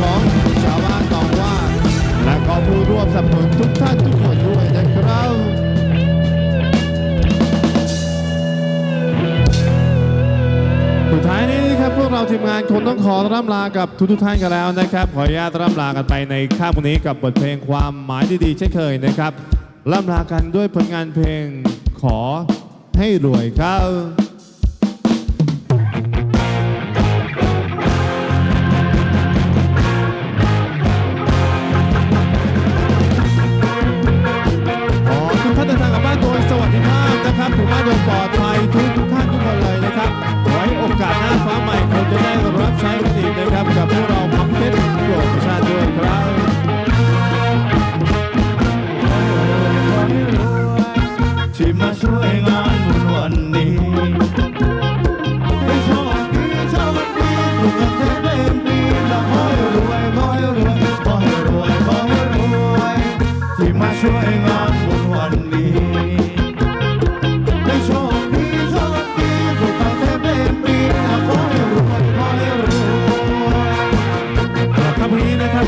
ของชาวบ้านตองว่า และก็ผู้ร่วมสนับสนุนทุกท่านทุกคนด้วยนะครับสุดท้ายนี้นะครับพวกเราทีมงานคนต้องขอร่ำลากับทุกทท่านกันแล้วนะครับ ขออนุญาตร่ำลากันไปในค่ำวันนี้กับบทเพลงความหมายดีๆเช่นเคยนะครับร่ำลากันด้วยผลงานเพลงขอให้รวยครับ วัสดิภาพนะครับถือว่าโดยปลอดภัยทุกท่านทุกคนเลยนะครับ ไว้โอกาสหน้าฟ้าใหม่คงจะได้รับใช้กันอีกนะครับกับพวกเราพัมเพชรโยกประชาติด้วยครับที่มาช่วยงานบุญวันนี้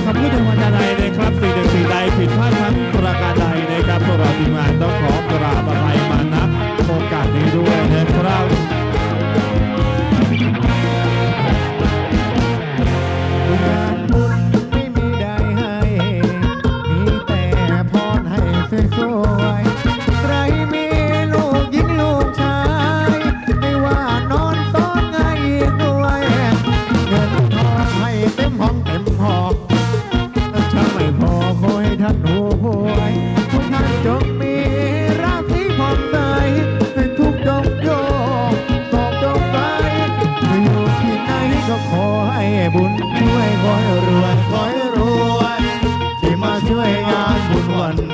ครับคำพูดในวันใดนะครับสิ่งใดสิ่งใดผิดพลาดทั้งประการใดนะครับพวกเราทีมงานต้องขอกราบอภัย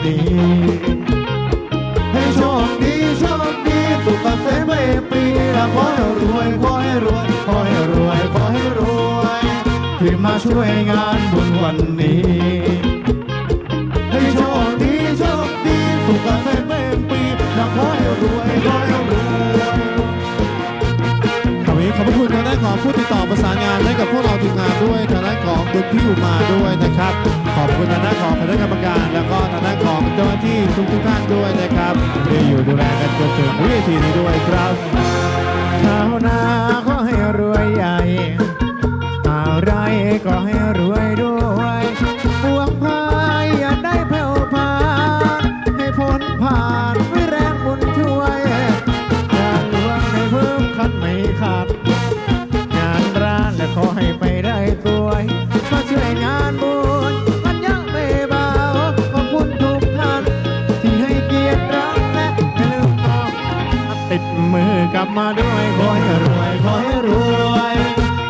ญวันนี้ให้โชคดีโชคดีสุขเกษมไปปีละขอให้รวยขอให้รวยขอให้รวยขอให้รวยที่มาช่วยงานบุญวันนี้ให้โชคดีโชคดีสุขเกษมเป็นปีละขอให้รวยขอให้รวยขอบคุณทางด้านของผู้ติดต่อประสานงานให้กับพวกเราทีมงานด้วยทางด้านของคุณพี่อุมาด้วยนะครับ ขอบคุณทางด้านของคณะกรรมการแล้วก็ทางด้านของ นะครับที่อยู่ดูแลกันจนถึงวิธีนี้ด้วยครับชาวนา กลับมาด้วยขอให้รวยขอให้รวย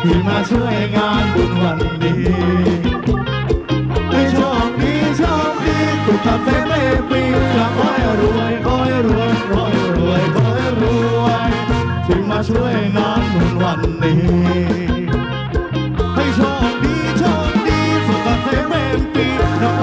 ที่มาช่วยงานบุญวันนี้ให้โชคดีโชคดีสุขสันต์เต็มปีกลับขอให้รวยขอให้รวยขอให้รวยขอให้รวยที่มาช่วยงานบุญวันนี้ให้โชคดีโชคดีสุขสันต์เต็มปีกลับ